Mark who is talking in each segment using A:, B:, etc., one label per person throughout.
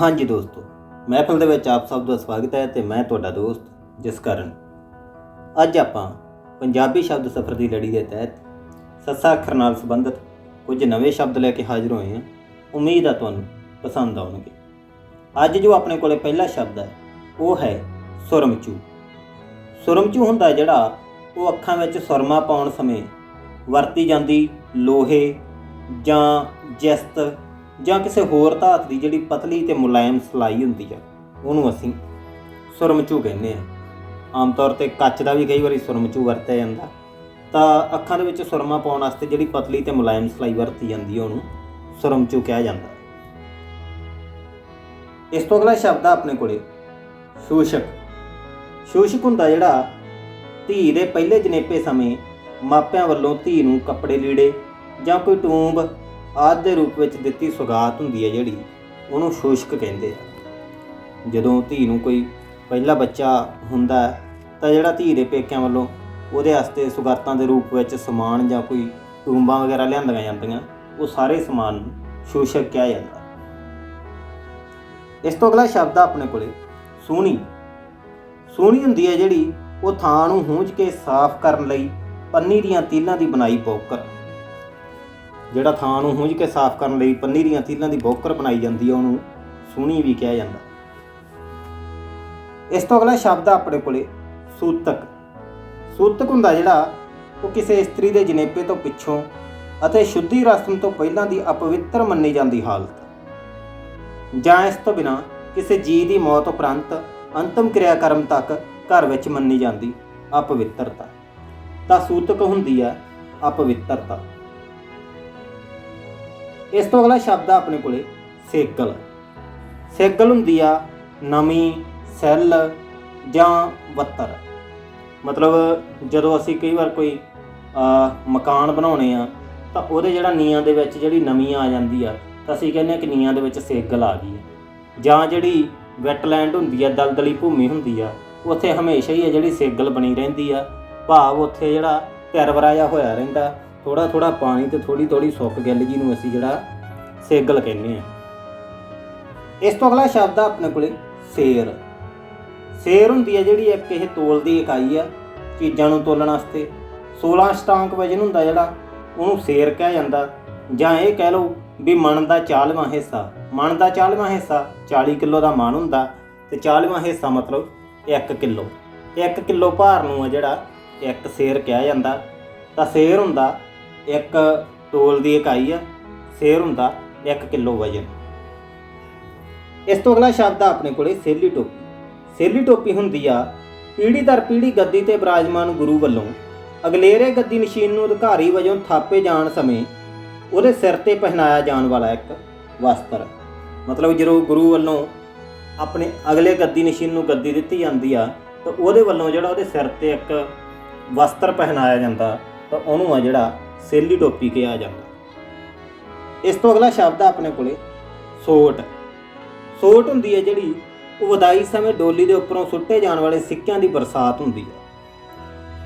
A: ਹਾਂਜੀ ਦੋਸਤੋ, ਮਹਿਫਲ ਦੇ ਵਿੱਚ ਆਪ ਸਭ ਦਾ ਸਵਾਗਤ ਹੈ ਤੇ ਮੈਂ ਤੁਹਾਡਾ ਦੋਸਤ ਜਸਕਰਨ ਅੱਜ ਆਪਾਂ ਪੰਜਾਬੀ ਸ਼ਬਦ ਸਫ਼ਰ ਦੀ ਲੜੀ ਦੇ ਤਹਿਤ ਸੱਸਾ ਅੱਖਰ ਨਾਲ ਸੰਬੰਧਿਤ ਕੁਝ ਨਵੇਂ ਸ਼ਬਦ ਲੈ ਕੇ ਹਾਜ਼ਰ ਹੋਏ ਹਾਂ। ਉਮੀਦ ਹੈ ਤੁਹਾਨੂੰ ਪਸੰਦ ਆਉਣਗੇ। ਅੱਜ ਜੋ ਆਪਣੇ ਕੋਲੇ ਪਹਿਲਾ ਸ਼ਬਦ ਹੈ, ਉਹ ਹੈ ਸੁਰਮਚੂ। ਸੁਰਮਚੂ ਹੁੰਦਾ ਜਿਹੜਾ ਉਹ ਅੱਖਾਂ ਵਿੱਚ ਸੁਰਮਾ ਪਾਉਣ ਸਮੇਂ ਵਰਤੀ ਜਾਂਦੀ ਲੋਹੇ ਜਾਂ ਜਿਸਤ ਜਾਂ ਕਿਸੇ ਹੋਰ ਧਾਤ ਦੀ ਜਿਹੜੀ ਪਤਲੀ ਤੇ ਮੁਲਾਇਮ ਸਲਾਈ ਹੁੰਦੀ ਆ, ਉਹਨੂੰ ਅਸੀਂ ਸੁਰਮਚੂ ਕਹਿੰਦੇ ਆ। ਆਮ ਤੌਰ ਤੇ ਕੱਚ ਦਾ ਵੀ ਕਈ ਵਾਰੀ ਸੁਰਮਚੂ ਵਰਤਿਆ ਜਾਂਦਾ। ਤਾਂ ਅੱਖਾਂ ਦੇ ਵਿੱਚ ਸੁਰਮਾ ਪਾਉਣ ਵਾਸਤੇ ਜਿਹੜੀ ਪਤਲੀ ਤੇ ਮੁਲਾਇਮ ਸਲਾਈ ਵਰਤੀ ਜਾਂਦੀ ਹੈ ਉਹਨੂੰ ਸੁਰਮਚੂ ਕਿਹਾ ਜਾਂਦਾ। ਇਸ ਤੋਂ ਅਗਲਾ ਸ਼ਬਦ ਆ ਆਪਣੇ ਕੋਲੇ, ਸ਼ੂਸ਼ਕ। ਸ਼ੂਸ਼ਕ ਹੁੰਦਾ ਜਿਹੜਾ ਧੀ ਦੇ ਪਹਿਲੇ ਜਨੇਪੇ ਸਮੇਂ ਮਾਪਿਆਂ ਵੱਲੋਂ ਧੀ ਨੂੰ ਕੱਪੜੇ ਲੀੜੇ ਜਾਂ ਕੋਈ ਟੂੰਬ ਆਦਿ ਦੇ ਰੂਪ ਵਿੱਚ ਦਿੱਤੀ ਸੁਗਾਤ ਹੁੰਦੀ ਹੈ ਜਿਹੜੀ ਉਹਨੂੰ ਸ਼ੋਸ਼ਕ ਕਹਿੰਦੇ ਆ। ਜਦੋਂ ਧੀ ਨੂੰ ਕੋਈ ਪਹਿਲਾ ਬੱਚਾ ਹੁੰਦਾ ਹੈ, ਤਾਂ ਜਿਹੜਾ ਧੀ ਦੇ ਪੇਕਿਆਂ ਵੱਲੋਂ ਉਹਦੇ ਵਾਸਤੇ ਸੁਗਾਤਾਂ ਦੇ ਰੂਪ ਵਿੱਚ ਸਮਾਨ ਜਾਂ ਕੋਈ ਟੂੰਬਾਂ ਵਗੈਰਾ ਲਿਆਂਦੀਆਂ ਜਾਂਦੀਆਂ ਉਹ ਸਾਰੇ ਸਮਾਨ ਨੂੰ ਸ਼ੋਸ਼ਕ ਕਿਹਾ ਜਾਂਦਾ। ਇਸ ਤੋਂ ਅਗਲਾ ਸ਼ਬਦ ਆ ਆਪਣੇ ਕੋਲੇ ਸੂਣੀ। ਸੂਣੀ ਹੁੰਦੀ ਹੈ ਜਿਹੜੀ ਉਹ ਥਾਂ ਨੂੰ ਹੂੰਝ ਕੇ ਸਾਫ਼ ਕਰਨ ਲਈ ਪੰਨੀ ਦੀਆਂ ਤੀਲਾਂ ਦੀ ਬਣਾਈ ਬੋਕਰ ਜਿਹੜਾ ਥਾਂ ਨੂੰ ਹੂੰਝ ਕੇ ਸਾਫ਼ ਕਰਨ ਲਈ ਪੰਨੀ ਦੀਆਂ ਤੀਲਾਂ ਦੀ ਬੋਕਰ ਬਣਾਈ ਜਾਂਦੀ ਹੈ ਉਹਨੂੰ ਸੂਣੀ ਵੀ ਕਿਹਾ ਜਾਂਦਾ। ਇਸ ਤੋਂ ਅਗਲਾ ਸ਼ਬਦ ਆ ਆਪਣੇ ਕੋਲੇ, ਸੂਤਕ। ਸੂਤਕ ਹੁੰਦਾ ਜਿਹੜਾ ਉਹ ਕਿਸੇ ਇਸਤਰੀ ਦੇ ਜਨੇਪੇ ਤੋਂ ਪਿੱਛੋਂ ਅਤੇ ਸ਼ੁੱਧੀ ਰਸਮ ਤੋਂ ਪਹਿਲਾਂ ਦੀ ਅਪਵਿੱਤਰ ਮੰਨੀ ਜਾਂਦੀ ਹਾਲਤ। ਜਾਂ ਇਸ ਤੋਂ ਬਿਨਾ ਕਿਸੇ ਜੀ ਦੀ ਮੌਤ ਉਪਰੰਤ ਅੰਤਮ ਕਿਰਿਆ ਕਰਮ ਤੱਕ ਘਰ ਵਿੱਚ ਮੰਨੀ ਜਾਂਦੀ ਅਪਵਿੱਤਰਤਾ। ਤਾਂ ਸੂਤਕ ਹੁੰਦੀ ਹੈ ਅਪਵਿੱਤਰਤਾ। ਇਸ ਤੋਂ ਅਗਲਾ ਸ਼ਬਦ ਆ ਆਪਣੇ ਕੋਲੇ, ਸੇਕਲ। ਸੇਕਲ ਹੁੰਦੀ ਆ ਨਵੀਂ, ਸੈੱਲ ਜਾਂ ਵੱਤਰ। ਮਤਲਬ ਜਦੋਂ ਅਸੀਂ ਕਈ ਵਾਰ ਕੋਈ ਮਕਾਨ ਬਣਾਉਣੇ ਆ, ਤਾਂ ਉਹਦੇ ਜਿਹੜਾ ਨੀਆਂ ਦੇ ਵਿੱਚ ਜਿਹੜੀ ਨਵੀਂ ਆ ਜਾਂਦੀ ਆ, ਤਾਂ ਅਸੀਂ ਕਹਿੰਦੇ ਆ ਕਿ ਨੀਆਂ ਦੇ ਵਿੱਚ ਸੇਗਲ ਆ ਗਈ ਹੈ ਜਾਂ ਜਿਹੜੀ ਵੈਟਲੈਂਡ ਹੁੰਦੀ ਆ, ਦਲਦਲੀ ਭੂਮੀ ਹੁੰਦੀ ਆ, ਉੱਥੇ ਹਮੇਸ਼ਾ ਹੀ ਇਹ ਜਿਹੜੀ ਸੇਗਲ ਬਣੀ ਰਹਿੰਦੀ ਆ। ਭਾਵ ਉੱਥੇ ਜਿਹੜਾ ਧਿਰਵਰਾ ਜਿਹਾ ਹੋਇਆ ਰਹਿੰਦਾ। ਥੋੜਾ ਥੋੜਾ ਪਾਣੀ ਤੇ ਥੋੜੀ ਥੋੜੀ ਸੁੱਕ ਗਿੱਲ ਜੀ ਨੂੰ ਅਸੀਂ ਜਿਹੜਾ ਸੇਗਲ ਕਹਿੰਦੇ ਆ ਇਸ ਤੋਂ ਅਗਲਾ ਸ਼ਬਦ ਆ ਆਪਣੇ ਕੋਲੇ, ਸੇਰ। ਸੇਰ ਹੁੰਦੀ ਹੈ ਜਿਹੜੀ ਇੱਕ ਇਹ ਤੋਲ ਦੀ ਇਕਾਈ ਆ ਚੀਜ਼ਾਂ ਨੂੰ ਤੋਲਣ ਵਾਸਤੇ। 16 ਸਟਾਂਕ ਵਜਨ ਹੁੰਦਾ ਜਿਹੜਾ, ਉਹਨੂੰ ਸੇਰ ਕਿਹਾ ਜਾਂਦਾ। ਜਾਂ ਇਹ ਕਹਿ ਲਓ ਵੀ ਮਣ ਦਾ 40ਵਾਂ ਹਿੱਸਾ। ਮਣ ਦਾ 40ਵਾਂ ਹਿੱਸਾ 40 ਕਿਲੋ ਦਾ ਮਣ ਹੁੰਦਾ ਤੇ 40ਵਾਂ ਹਿੱਸਾ ਮਤਲਬ 1 ਕਿਲੋ। 1 ਕਿਲੋ ਭਾਰ ਨੂੰ ਆ ਜਿਹੜਾ ਇੱਕ ਸੇਰ ਕਿਹਾ ਜਾਂਦਾ। ਤਾਂ ਸੇਰ ਹੁੰਦਾ ਇੱਕ ਤੋਲ ਦੀ ਇਕਾਈ ਆ ਸੇਰ ਹੁੰਦਾ 1 ਕਿਲੋ ਵਜਨ। ਇਸ ਤੋਂ ਅਗਲਾ ਸ਼ਬਦ ਆ ਆਪਣੇ ਕੋਲੇ, ਸੇਲੀ ਟੋਪੀ। ਸੇਲੀ ਟੋਪੀ ਹੁੰਦੀ ਆ ਪੀੜੀ ਦਰ ਪੀੜੀ ਗੱਦੀ ਤੇ ਬਿਰਾਜਮਾਨ ਗੁਰੂ ਵੱਲੋਂ ਅਗਲੇਰੇ ਗੱਦੀ ਨਸ਼ੀਨ ਨੂੰ ਅਧਿਕਾਰੀ ਵਜੋਂ ਥਾਪੇ ਜਾਣ ਸਮੇਂ ਉਹਦੇ ਸਿਰ ਤੇ ਪਹਿਨਾਇਆ ਜਾਣ ਵਾਲਾ ਇੱਕ ਵਸਤਰ। ਮਤਲਬ ਜਦੋਂ ਗੁਰੂ ਵੱਲੋਂ ਆਪਣੇ ਅਗਲੇ ਗੱਦੀ ਨਸ਼ੀਨ ਨੂੰ ਗੱਦੀ ਦਿੱਤੀ ਜਾਂਦੀ ਆ, ਤਾਂ ਉਹਦੇ ਵੱਲੋਂ ਜਿਹੜਾ ਉਹਦੇ ਸਿਰ ਤੇ ਇੱਕ ਵਸਤਰ ਪਹਿਨਾਇਆ ਜਾਂਦਾ, ਤਾਂ ਉਹਨੂੰ ਆ ਜਿਹੜਾ ਸੇਲੀ ਟੋਪੀ ਕਿਹਾ ਜਾਂਦਾ। ਇਸ ਤੋਂ ਅਗਲਾ ਸ਼ਬਦ ਆ ਆਪਣੇ ਕੋਲੇ, ਸੋਟ। ਸੋਟ ਹੁੰਦੀ ਹੈ ਜਿਹੜੀ ਉਹ ਵਧਾਈ ਸਮੇਂ ਡੋਲੀ ਦੇ ਉੱਪਰੋਂ ਸੁੱਟੇ ਜਾਣ ਵਾਲੇ ਸਿੱਕਿਆਂ ਦੀ ਬਰਸਾਤ ਹੁੰਦੀ ਹੈ।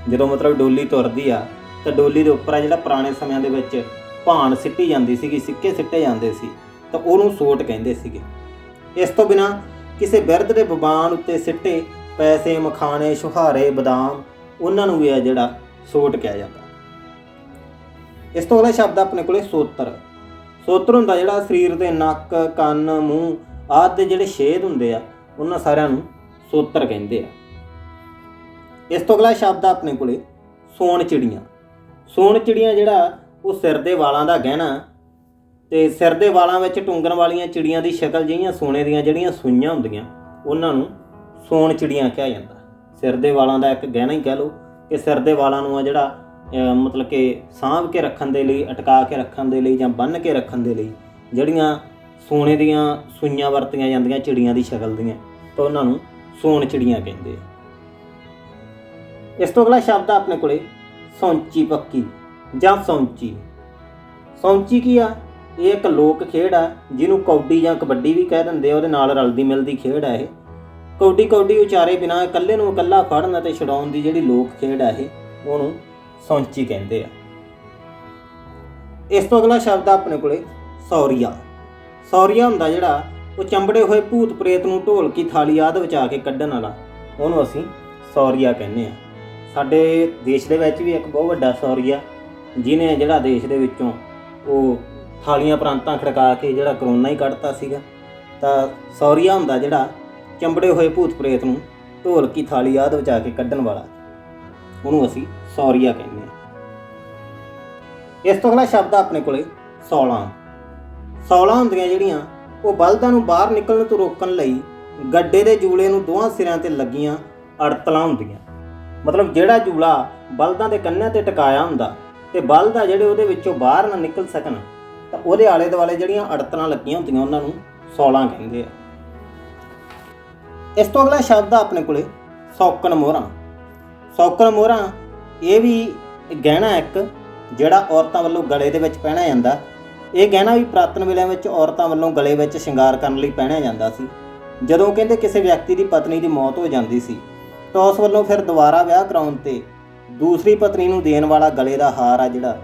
A: ਜਦੋਂ ਮਤਲਬ ਡੋਲੀ ਤੁਰਦੀ ਆ, ਤਾਂ ਡੋਲੀ ਦੇ ਉੱਪਰ ਆ ਜਿਹੜਾ ਪੁਰਾਣੇ ਸਮਿਆਂ ਦੇ ਵਿੱਚ ਭਾਣ ਸਿੱਟੀ ਜਾਂਦੀ ਸੀਗੀ, ਸਿੱਕੇ ਸਿੱਟੇ ਜਾਂਦੇ ਸੀ, ਤਾਂ ਉਹਨੂੰ ਸੋਟ ਕਹਿੰਦੇ ਸੀਗੇ। ਇਸ ਤੋਂ ਬਿਨਾ ਕਿਸੇ ਬਿਰਧ ਦੇ ਬਬਾਨ ਉੱਤੇ ਸਿੱਟੇ ਪੈਸੇ, ਮਖਾਣੇ, ਸੁਹਾਰੇ, ਬਦਾਮ, ਉਹਨਾਂ ਨੂੰ ਵੀ ਆ ਜਿਹੜਾ ਸੋਟ ਕਿਹਾ ਜਾਂਦਾ। ਇਸ ਤੋਂ ਅਗਲਾ ਸ਼ਬਦ ਆਪਣੇ ਕੋਲੇ ਸੋਤਰ। ਸੋਤਰ ਹੁੰਦਾ ਜਿਹੜਾ ਸਰੀਰ ਦੇ ਨੱਕ, ਕੰਨ, ਮੂੰਹ ਆਦਿ ਦੇ ਜਿਹੜੇ ਛੇਦ ਹੁੰਦੇ ਆ, ਉਹਨਾਂ ਸਾਰਿਆਂ ਨੂੰ ਸੋਤਰ ਕਹਿੰਦੇ ਆ। ਇਸ ਤੋਂ ਅਗਲਾ ਸ਼ਬਦ ਆ ਆਪਣੇ ਕੋਲੇ ਸੋਨ ਚਿੜੀਆਂ। ਸੋਨ ਚਿੜੀਆਂ ਜਿਹੜਾ ਉਹ ਸਿਰ ਦੇ ਵਾਲਾਂ ਦਾ ਗਹਿਣਾ ਤੇ ਸਿਰ ਦੇ ਵਾਲਾਂ ਵਿੱਚ ਟੁੰਗਣ ਵਾਲੀਆਂ ਚਿੜੀਆਂ ਦੀ ਸ਼ਕਲ ਜਿਹੀਆਂ ਸੋਨੇ ਦੀਆਂ ਜਿਹੜੀਆਂ ਸੂਈਆਂ ਹੁੰਦੀਆਂ, ਉਹਨਾਂ ਨੂੰ ਸੋਨ ਚਿੜੀਆਂ ਕਿਹਾ ਜਾਂਦਾ। ਸਿਰ ਦੇ ਵਾਲਾਂ ਦਾ ਇੱਕ ਗਹਿਣਾ ਹੀ ਕਹਿ ਲਓ ਕਿ ਸਿਰ ਦੇ ਵਾਲਾਂ ਨੂੰ ਆ ਜਿਹੜਾ ਮਤਲਬ ਕਿ ਸਾਂਭ ਕੇ ਰੱਖਣ ਦੇ ਲਈ, ਅਟਕਾ ਕੇ ਰੱਖਣ ਦੇ ਲਈ ਜਾਂ ਬੰਨ੍ਹ ਕੇ ਰੱਖਣ ਦੇ ਲਈ ਜਿਹੜੀਆਂ ਸੋਨੇ ਦੀਆਂ ਸੂਈਆਂ ਵਰਤੀਆਂ ਜਾਂਦੀਆਂ, ਚਿੜੀਆਂ ਦੀ ਸ਼ਕਲ ਦੀਆਂ, ਤਾਂ ਉਹਨਾਂ ਨੂੰ ਸੋਨ ਚਿੜੀਆਂ ਕਹਿੰਦੇ ਆ। ਇਸ ਤੋਂ ਅਗਲਾ ਸ਼ਬਦ ਆ ਆਪਣੇ ਕੋਲੇ, ਸੌਂਚੀ ਪੱਕੀ ਜਾਂ ਸੌਂਚੀ। ਸੌਂਚੀ ਕੀ ਆ? ਇਹ ਇੱਕ ਲੋਕ ਖੇਡ ਆ, ਜਿਹਨੂੰ ਕੌਡੀ ਜਾਂ ਕਬੱਡੀ ਵੀ ਕਹਿ ਦਿੰਦੇ ਆ, ਉਹਦੇ ਨਾਲ ਰਲਦੀ ਮਿਲਦੀ ਖੇਡ ਆ ਇਹ। ਕੌਡੀ ਕੌਡੀ ਉਚਾਰੇ ਬਿਨਾ ਇਕੱਲੇ ਨੂੰ ਇਕੱਲਾ ਫੜਨ ਅਤੇ ਛਡਾਉਣ ਦੀ ਜਿਹੜੀ ਲੋਕ ਖੇਡ ਆ ਇਹ, ਉਹਨੂੰ ਸੌਂਚੀ ਕਹਿੰਦੇ ਆ। ਇਸ ਤੋਂ ਅਗਲਾ ਸ਼ਬਦ ਆ ਆਪਣੇ ਕੋਲੇ, ਸੌਰੀਆ। ਸੌਰੀਆ ਹੁੰਦਾ ਜਿਹੜਾ ਉਹ ਚੰਬੜੇ ਹੋਏ ਭੂਤ ਪ੍ਰੇਤ ਨੂੰ ਢੋਲਕੀ ਥਾਲੀ ਆਦ ਵਿਚਾ ਕੇ ਕੱਢਣ ਵਾਲਾ। ਉਹਨੂੰ ਅਸੀਂ ਸੌਰੀਆ ਕਹਿੰਦੇ ਆ। ਸਾਡੇ ਦੇਸ਼ ਦੇ ਵਿੱਚ ਵੀ ਇੱਕ ਬਹੁਤ ਵੱਡਾ ਸੌਰੀਆ ਜਿਨੇ ਜਿਹੜਾ ਦੇਸ਼ ਦੇ ਵਿੱਚੋਂ ਉਹ ਥਾਲੀਆਂ, ਪ੍ਰਾਂਤਾਂ ਖੜਕਾ ਕੇ ਜਿਹੜਾ ਕਰੋਨਾ ਹੀ ਕੱਢਤਾ ਸੀਗਾ। ਤਾਂ ਸੌਰੀਆ ਹੁੰਦਾ ਜਿਹੜਾ ਚੰਬੜੇ ਹੋਏ ਭੂਤ ਪ੍ਰੇਤ ਨੂੰ ਢੋਲ ਕੀ ਥਾਲੀ ਆਦ ਵਿਚਾ ਕੇ ਕੱਢਣ ਵਾਲਾ। ਉਹਨੂੰ ਅਸੀਂ ਸੌਰੀਆ ਕਹਿੰਦੇ ਆ। ਇਸ ਤੋਂ ਅਗਲਾ ਸ਼ਬਦ ਆ ਆਪਣੇ ਕੋਲੇ 16 16 ਹੁੰਦੀਆਂ ਜਿਹੜੀਆਂ, ਉਹ ਬਲਦਾਂ ਨੂੰ ਬਾਹਰ ਨਿਕਲਣ ਤੋਂ ਰੋਕਣ ਲਈ ਗੱਡੇ ਦੇ ਜੂਲੇ ਨੂੰ ਦੋਹਾਂ ਸਿਰਾਂ ਤੇ ਲੱਗੀਆਂ ਅੜਤਲਾਂ ਹੁੰਦੀਆਂ। ਮਤਲਬ ਜਿਹੜਾ ਜੂਲਾ ਬਲਦਾਂ ਦੇ ਕੰਨਾਂ ਤੇ ਟਿਕਾਇਆ ਹੁੰਦਾ ਤੇ ਬਲਦ ਆ ਜਿਹੜੇ ਉਹਦੇ ਵਿੱਚੋਂ ਬਾਹਰ ਨਾ ਨਿਕਲ ਸਕਣ, ਤਾਂ ਉਹਦੇ ਆਲੇ ਦੁਆਲੇ ਜਿਹੜੀਆਂ ਅੜਤਲਾਂ ਲੱਗੀਆਂ ਹੁੰਦੀਆਂ, ਉਹਨਾਂ ਨੂੰ 16 ਕਹਿੰਦੇ ਆ। ਇਸ ਤੋਂ ਅਗਲਾ ਸ਼ਬਦ ਆ ਆਪਣੇ ਕੋਲੇ, ਸੌਕਣ ਮੋਹਰਾਂ। ਸੌਕਣ ਮੋਹਰਾਂ ਇਹ ਵੀ ਗਹਿਣਾ ਇੱਕ, ਜਿਹੜਾ ਔਰਤਾਂ ਵੱਲੋਂ ਗਲੇ ਦੇ ਵਿੱਚ ਪਹਿਨਿਆ ਜਾਂਦਾ। ਇਹ ਗਹਿਣਾ ਵੀ ਪ੍ਰਾਤਨ ਵੇਲਿਆਂ ਵਿੱਚ ਔਰਤਾਂ ਵੱਲੋਂ ਗਲੇ ਵਿੱਚ ਸ਼ਿੰਗਾਰ ਕਰਨ ਲਈ ਪਹਿਨਿਆ ਜਾਂਦਾ ਸੀ। ਜਦੋਂ ਕਹਿੰਦੇ ਕਿਸੇ ਵਿਅਕਤੀ ਦੀ ਪਤਨੀ ਦੀ ਮੌਤ ਹੋ ਜਾਂਦੀ ਸੀ, ਤਾਂ ਉਸ ਵੱਲੋਂ ਫਿਰ ਦੁਬਾਰਾ ਵਿਆਹ ਕਰਾਉਣ ਤੇ ਦੂਸਰੀ ਪਤਨੀ ਨੂੰ ਦੇਣ ਵਾਲਾ ਗਲੇ ਦਾ ਹਾਰ ਆ ਜਿਹੜਾ,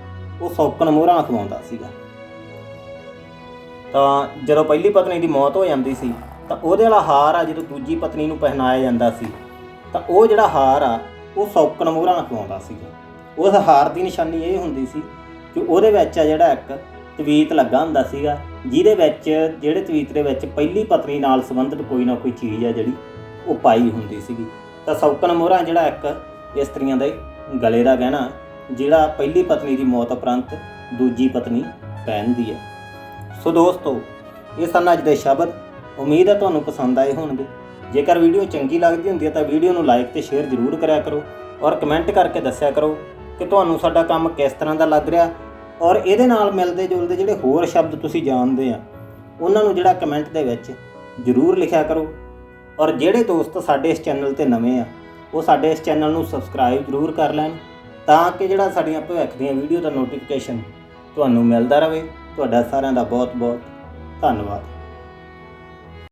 A: ਉਹ ਸੌਕਣ ਮੋਹਰਾਂ ਖਵਾਉਂਦਾ ਸੀਗਾ। ਤਾਂ ਜਦੋਂ ਪਹਿਲੀ ਪਤਨੀ ਦੀ ਮੌਤ ਹੋ ਜਾਂਦੀ ਸੀ, ਤਾਂ ਉਹਦੇ ਵਾਲਾ ਹਾਰ ਆ ਜਦੋਂ ਦੂਜੀ ਪਤਨੀ ਨੂੰ ਪਹਿਨਾਇਆ ਜਾਂਦਾ ਸੀ। ਤਾਂ ਉਹ ਜਿਹੜਾ ਹਾਰ ਆ ਉਹ ਸੌਕਣ ਮੋਹਰਾਂ ਖਵਾਉਂਦਾ ਸੀਗਾ। ਉਸ ਹਾਰ ਦੀ ਨਿਸ਼ਾਨੀ ਇਹ ਹੁੰਦੀ ਸੀ ਕਿ ਉਹਦੇ ਵਿੱਚ ਆ ਜਿਹੜਾ ਇੱਕ ਤਵੀਤ ਲੱਗਾ ਹੁੰਦਾ ਸੀਗਾ, ਜਿਹਦੇ ਵਿੱਚ, ਜਿਹੜੇ ਤਵੀਤ ਦੇ ਵਿੱਚ ਪਹਿਲੀ ਪਤਨੀ ਨਾਲ ਸੰਬੰਧਿਤ ਕੋਈ ਨਾ ਕੋਈ ਚੀਜ਼ ਆ ਜਿਹੜੀ ਉਹ ਪਾਈ ਹੁੰਦੀ ਸੀਗੀ। ਤਾਂ ਸੌਕਣ ਮੋਹਰਾਂ ਜਿਹੜਾ ਇੱਕ ਇਸਤਰੀਆਂ ਦੇ ਗਲੇ ਦਾ ਗਹਿਣਾ, ਜਿਹੜਾ ਪਹਿਲੀ ਪਤਨੀ ਦੀ ਮੌਤ ਉਪਰੰਤ ਦੂਜੀ ਪਤਨੀ ਪਹਿਨਦੀ ਹੈ। ਸੋ ਦੋਸਤੋ, ਇਹ ਸਨ ਅੱਜ ਦੇ ਸ਼ਬਦ। ਉਮੀਦ ਹੈ ਤੁਹਾਨੂੰ ਪਸੰਦ ਆਏ ਹੋਣਗੇ। ਜੇਕਰ ਵੀਡੀਓ ਚੰਗੀ ਲੱਗਦੀ ਹੁੰਦੀ ਹੈ ਤਾਂ ਵੀਡੀਓ ਨੂੰ ਲਾਈਕ ਤੇ ਸ਼ੇਅਰ ਜ਼ਰੂਰ ਕਰਿਆ ਕਰੋ ਔਰ ਕਮੈਂਟ ਕਰਕੇ ਦੱਸਿਆ ਕਰੋ ਕਿ ਤੁਹਾਨੂੰ ਸਾਡਾ ਕੰਮ ਕਿਸ ਤਰ੍ਹਾਂ ਦਾ ਲੱਗ ਰਿਹਾ ਔਰ ਇਹਦੇ ਨਾਲ ਮਿਲਦੇ ਜੁਲਦੇ ਜਿਹੜੇ ਹੋਰ ਸ਼ਬਦ ਤੁਸੀਂ ਜਾਣਦੇ ਆ, ਉਹਨਾਂ ਨੂੰ ਜਿਹੜਾ ਕਮੈਂਟ ਦੇ ਵਿੱਚ ਜ਼ਰੂਰ ਲਿਖਿਆ ਕਰੋ ਔਰ ਜਿਹੜੇ ਦੋਸਤ ਸਾਡੇ ਇਸ ਚੈਨਲ ਤੇ ਨਵੇਂ ਆ, ਉਹ ਸਾਡੇ ਇਸ ਚੈਨਲ ਨੂੰ ਸਬਸਕ੍ਰਾਈਬ ਜ਼ਰੂਰ ਕਰ ਲੈਣ ਤਾਂ ਕਿ ਜਿਹੜਾ ਸਾਡੀਆਂ ਭਵਿੱਖ ਦੀਆਂ ਵੀਡੀਓ ਦਾ ਨੋਟੀਫਿਕੇਸ਼ਨ ਤੁਹਾਨੂੰ ਮਿਲਦਾ ਰਹੇ। ਤੁਹਾਡਾ ਸਾਰਿਆਂ ਦਾ ਬਹੁਤ ਬਹੁਤ ਧੰਨਵਾਦ।